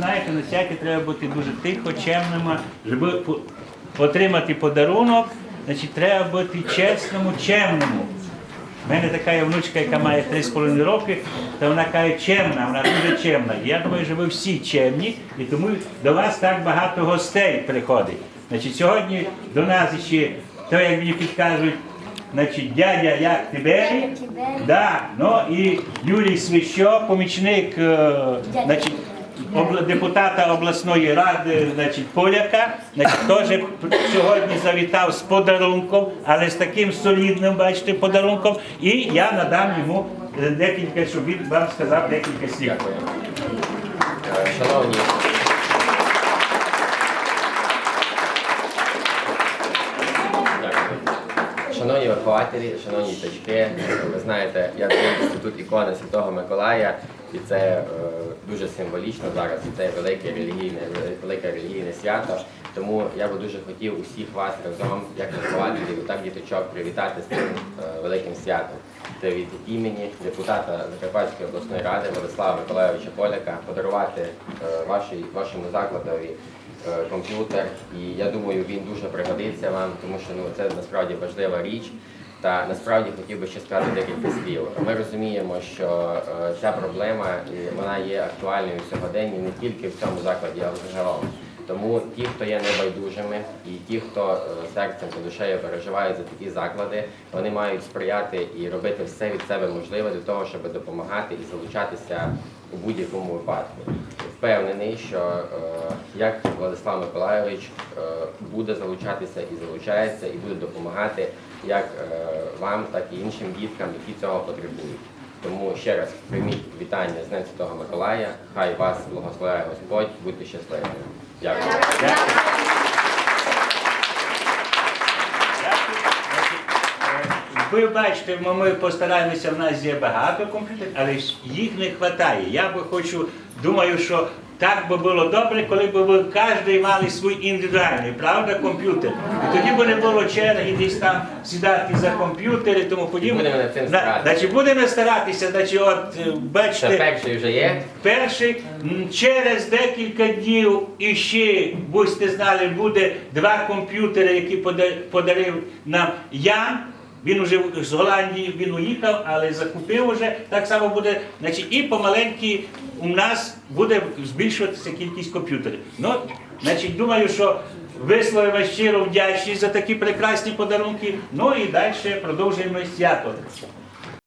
Знаєте, на святі треба бути дуже тихо, чемним, щоб отримати подарунок, значить треба бути чесному, чемному. У мене така є внучка, яка має 3,5 роки, то вона каже чемна, вона дуже чемна. Я думаю, що ви всі чемні, і тому до вас так багато гостей приходить. Значить, сьогодні до нас ще, то як мені підказують, значить, дядя як тебе, да, ну і Юрій Свищо, помічник, е, значить, депутата обласної ради, значить, поляка, значить, теж сьогодні завітав з подарунком, але з таким солідним, бачите, подарунком. І я надам йому е, декілька, щоб він вам сказав декілька слів. Е, Шановні. Шановні вихователі, шановні діточки, ви знаєте, я тут ікона Святого Миколая, і це е, дуже символічно зараз. Це велике релігійне, велике релігійне свято. Тому я би дуже хотів усіх вас разом, як вихователів, так діточок, привітати з цим е, великим святом. Це від імені депутата Закарпатської обласної ради Владислава Миколайовича Поляка подарувати е, вашій, вашому закладові комп'ютер. І я думаю, він дуже пригодиться вам, тому що ну, це насправді важлива річ. Та насправді хотів би ще сказати декілька слів. Ми розуміємо, що е, ця проблема вона є актуальною сьогодні не тільки в цьому закладі, а загалом. Тому ті, хто є небайдужими, і ті, хто е, серцем та душею переживають за такі заклади, вони мають сприяти і робити все від себе можливе для того, щоб допомагати і залучатися у будь-якому випадку. Впевнений, що е, як Владислав Миколайович е, буде залучатися і залучається, і буде допомагати як е, вам, так і іншим діткам, які цього потребують. Тому ще раз прийміть вітання з Днем Святого Миколая. Хай вас благословляє Господь, будьте щасливими. Дякую. Ви бачите, ми- постараємося, в нас є багато комп'ютерів, але їх не вистачає. Я би хочу, думаю, що так би було добре, коли б ви кожен мали свій індивідуальний, правда, комп'ютер. І тоді б не було черги десь там сідати за комп'ютер і тому подібне. Будемо над цим старатися. Значить, будемо старатися, значить, от е, Це перший вже є. Перший м, через декілька днів іще, будьте знали, буде два комп'ютери, які пода- подарив нам Ян. Він вже з Голландії він уїхав, але закупив уже. Так само буде. Значить, і помаленькі у нас буде збільшуватися кількість комп'ютерів. Ну, значить, думаю, що висловимо щиро вдячність за такі прекрасні подарунки. Ну і далі продовжуємо свято.